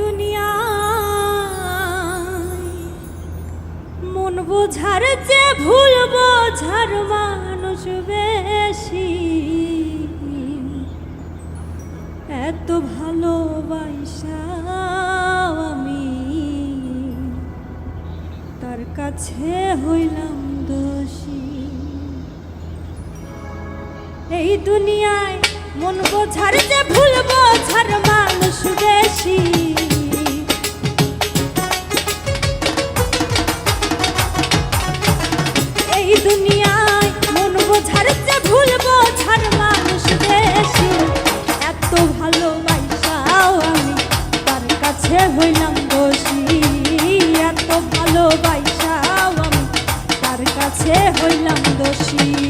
দুনিয়া মন বোঝার যে ভুল বোঝার মানুষ বেশি। এত ভালোবাসা আমি তার কাছে হইলাম দোষী। এই দুনিয়ায় মন বোঝার যে ভুল যে হইলাম দোষী।